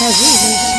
Жизнь.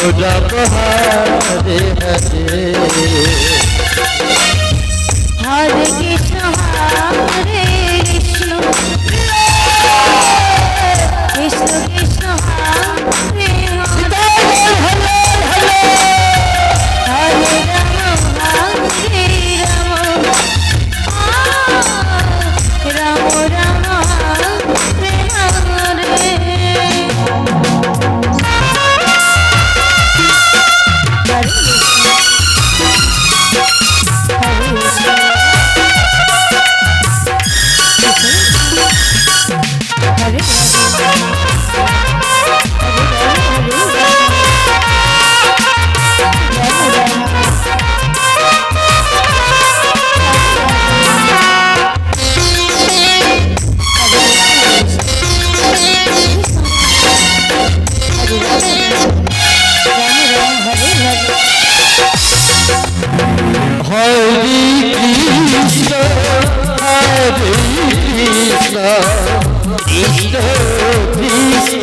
Bhola Hare Hare Hare East Krishna